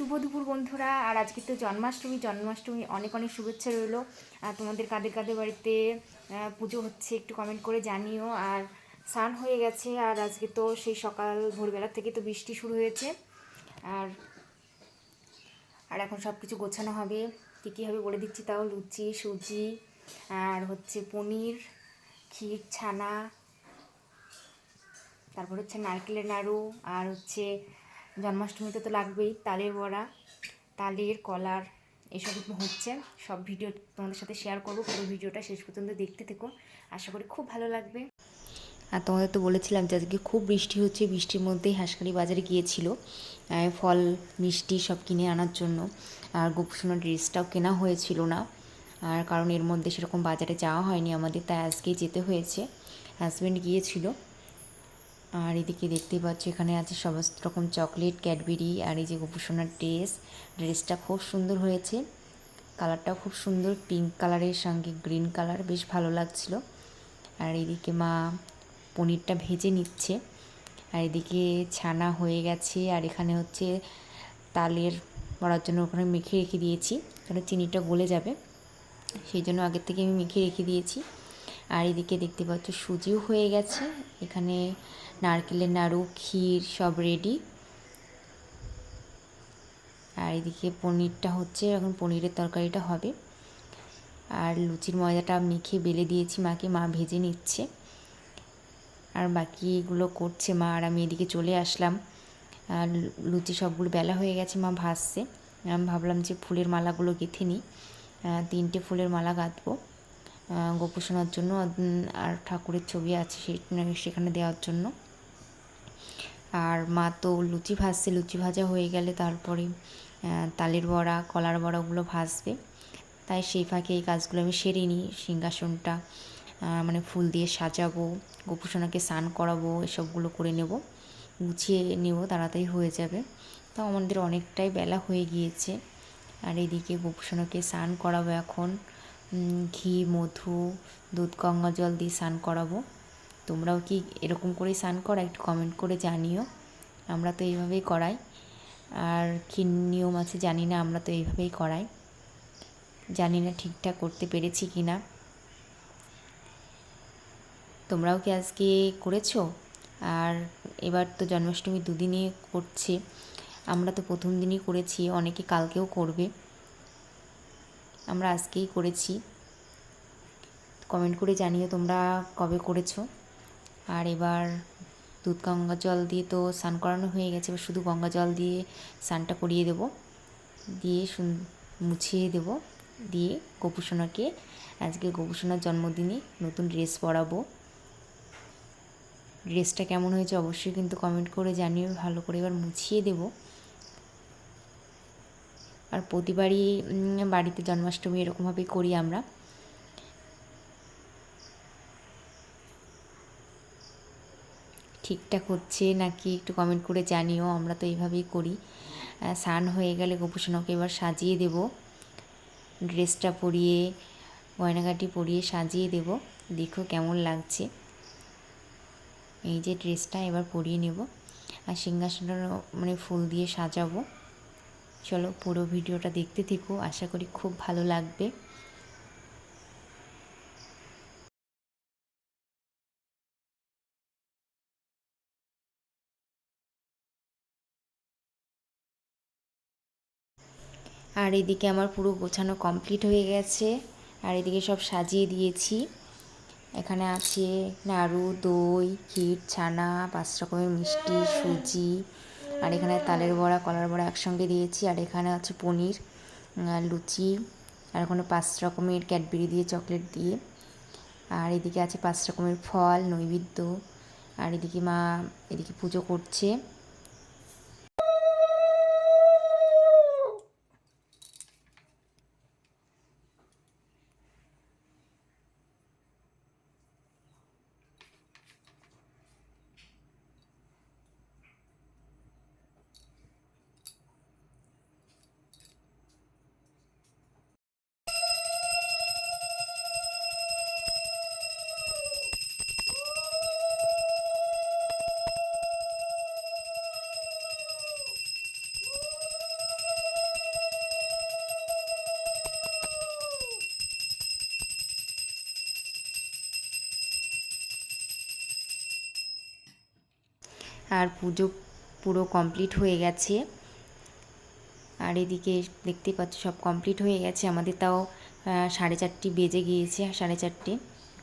শুভ দুপুর বন্ধুরা, আর আজকে তো জন্মাষ্টমী জন্মাষ্টমী অনেক অনেক শুভেচ্ছা রইল। তোমাদের কাদের কাদের বাড়িতে পুজো হচ্ছে, একটু কমেন্ট করে জানিও। আর স্নান হয়ে গেছে, আর আজকে তো সেই সকাল ভোরবেলা থেকে তো বৃষ্টি শুরু হয়েছে। আর আর এখন সব কিছু গোছানো হবে। কী কী হবে বলে দিচ্ছি তাও, লুচি, সুজি, আর হচ্ছে পনির, ক্ষীর, ছানা, তারপর হচ্ছে নারকেলের নাড়ু, আর হচ্ছে জন্মাষ্টমীতে তো লাগবেই, তালের বড়া, তালের কলার, এসব হচ্ছে। সব ভিডিও তোমাদের সাথে শেয়ার করব, পুরো ভিডিওটা শেষ পর্যন্ত দেখতে থেকো। আশা করি খুব ভালো লাগবে। আর তোমাদের তো বলেছিলাম যে আজকে খুব বৃষ্টি হচ্ছে, বৃষ্টির মধ্যেই হাঁসকারি বাজারে গিয়েছিল। ফল, মিষ্টি সব কিনে আনার জন্য। আর গোপুসোনার ড্রেসটাও কেনা হয়েছিল না। আর কারণ এর মধ্যে সেরকম বাজারে যাওয়া হয়নি আমাদের, তাই আজকেই যেতে হয়েছে। হাজব্যান্ড গিয়েছিল। আর এদিকে দেখতেই পাচ্ছ, এখানে আছে সমস্ত রকম চকলেট, ক্যাডবেরি আর এই যে গোপুসোনার ড্রেস। ড্রেসটা খুব সুন্দর হয়েছে। কালারটাও খুব সুন্দর, পিঙ্ক কালারের সঙ্গে গ্রিন কালার, বেশ ভালো লাগছিল। আর এদিকে মা পনিরটা ভেজে নিচ্ছে। আর এদিকে ছানা হয়ে গেছে, আর এখানে হচ্ছে তালের বড়ার জন্য ওখানে মেখে রেখে দিয়েছি। কারণ চিনিটা গলে যাবে। সেই জন্য আগের থেকে আমি মেখে রেখে দিয়েছি। আর এদিকে দেখতে পাচ্ছ, সুজিও হয়ে গেছে। এখানে নারকেলের নাড়ু, ক্ষীর সব রেডি আর এদিকে পনিরটা হচ্ছে, এখন পনিরের তরকারিটা হবে। আর লুচির ময়দাটা মেখে বেলে দিয়েছি, মাকে, মা ভেজে নিচ্ছে। আর বাকি এগুলো করছে মা, আর আমি এদিকে চলে আসলাম। আর লুচি সবগুলো বেলা হয়ে গেছে, মা ভাসছে আমি ভাবলাম যে ফুলের মালাগুলো গেঁথে নিই। তিনটে ফুলের মালা গাঁথবো। গোপুসোনার জন্য আর ঠাকুরের ছবি আছে সেখানে দেওয়ার জন্য। আর মা তো লুচি ভাজছে, লুচি ভাজা হয়ে গেলে তারপরে তালের বড়া, কলার বড়াগুলো ভাজবে। তাই সেই ফাঁকে এই কাজগুলো আমি সেরে নিই, সিংহাসনটা মানে ফুল দিয়ে সাজাবো, গোপুসোনাকে স্নান করাবো, এসবগুলো করে নেব, গুছিয়ে নেব, তাড়াতাড়ি হয়ে যাবে। তো আমাদের অনেকটাই বেলা হয়ে গিয়েছে। আর এদিকে গোপুসোনাকে স্নান করাবো এখন। ঘি, মধু, দুধ গঙ্গা জল দিয়ে স্নান করাবো। তোমরাও কি এরকম করেই স্নান করা একটু কমেন্ট করে জানিও। আমরা তো এইভাবেই করাই। আর কী নিয়ম আছে জানি না, আমরা তো এইভাবেই করাই। জানি না ঠিকঠাক করতে পেরেছি কি না। তোমরাও কি আজকে করেছ? আর এবার তো জন্মাষ্টমী দুদিনই করছে। আমরা তো প্রথম দিনই করেছি, অনেকে কালকেও করবে। আমরা আজকেই করেছি। কমেন্ট করে জানিও তোমরা কবে করেছ। আর এবার দুধ গঙ্গা জল দিয়ে তো স্নান করানো হয়ে গেছে, এবার শুধু গঙ্গা জল দিয়ে স্নানটা করিয়ে দেবো। দিয়ে মুছিয়ে দেব। দিয়ে গোপুসোনাকে, আজকে গোপুসোনার জন্মদিনে নতুন ড্রেস পরাবো। ড্রেসটা কেমন হয়েছে অবশ্যই কিন্তু কমেন্ট করে জানিও, ভালো করে এবার মুছিয়ে দেব। আর প্রতিবারই বাড়িতে জন্মাষ্টমী এরকমভাবেই করি আমরা। ঠিকঠাক হচ্ছে নাকি একটু কমেন্ট করে জানিও, আমরা তো এইভাবেই করি। স্নান হয়ে গেলে গোপুসোনাকে এবার সাজিয়ে দেব। ড্রেসটা পরিয়ে, গয়নাগাটি পরিয়ে সাজিয়ে দেব। দেখো কেমন লাগছে। এই যে ড্রেসটা এবার পরিয়ে নেব। আর সিংহাসনটা মানে ফুল দিয়ে সাজাবো। চলো পুরো ভিডিওটা দেখতে থেকো। আশা করি খুব ভালো লাগবে। আর এদিকে আমার পুরো গোছানো কমপ্লিট হয়ে গেছে। আর এদিকে সব সাজিয়ে দিয়েছি। এখানে আছে নাড়ু, দই, ক্ষীর, ছানা, পাঁচ রকমের মিষ্টি, সুজি। আর এখানে তালের বড়া, কলার বড়া একসঙ্গে দিয়েছি। আর এখানে আছে পনির লুচি। আর এখানে পাঁচ রকমের ক্যাডবেরি দিয়ে চকলেট দিয়ে। আর এদিকে আছে পাঁচ রকমের ফল, নৈবেদ্য। আর এদিকে মা, এদিকে পুজো করছে। আর পুজো পুরো কমপ্লিট হয়ে গেছে। আর এদিকে দেখতেই পাচ্ছ সব কমপ্লিট হয়ে গেছে। আমাদের তাও সাড়ে চারটি বেজে গিয়েছে, সাড়ে চারটে।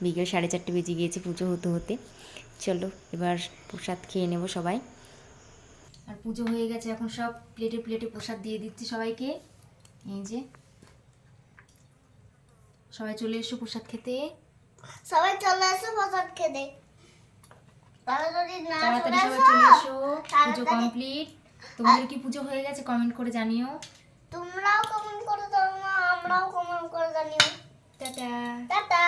বিকেল সাড়ে চারটে বেজে গিয়েছে পুজো হতে হতে। চলো, এবার প্রসাদ খেয়ে নেব সবাই। আর পুজো হয়ে গেছে, এখন সব প্লেটে প্লেটে প্রসাদ দিয়ে দিচ্ছি সবাইকে। এই যে। সবাই চলে এসো প্রসাদ খেতে। সবাই চলে এসো প্রসাদ খেতে। তাড়াতাড়ি সবাই চলে এসো। পুজো কমপ্লিট তোমাদের কি পুজো হয়ে গেছে? কমেন্ট করে জানিও। তোমরাও কমেন্ট করে দাও না আমরাও কমেন্ট করে জানিও। টাটা। টাটা।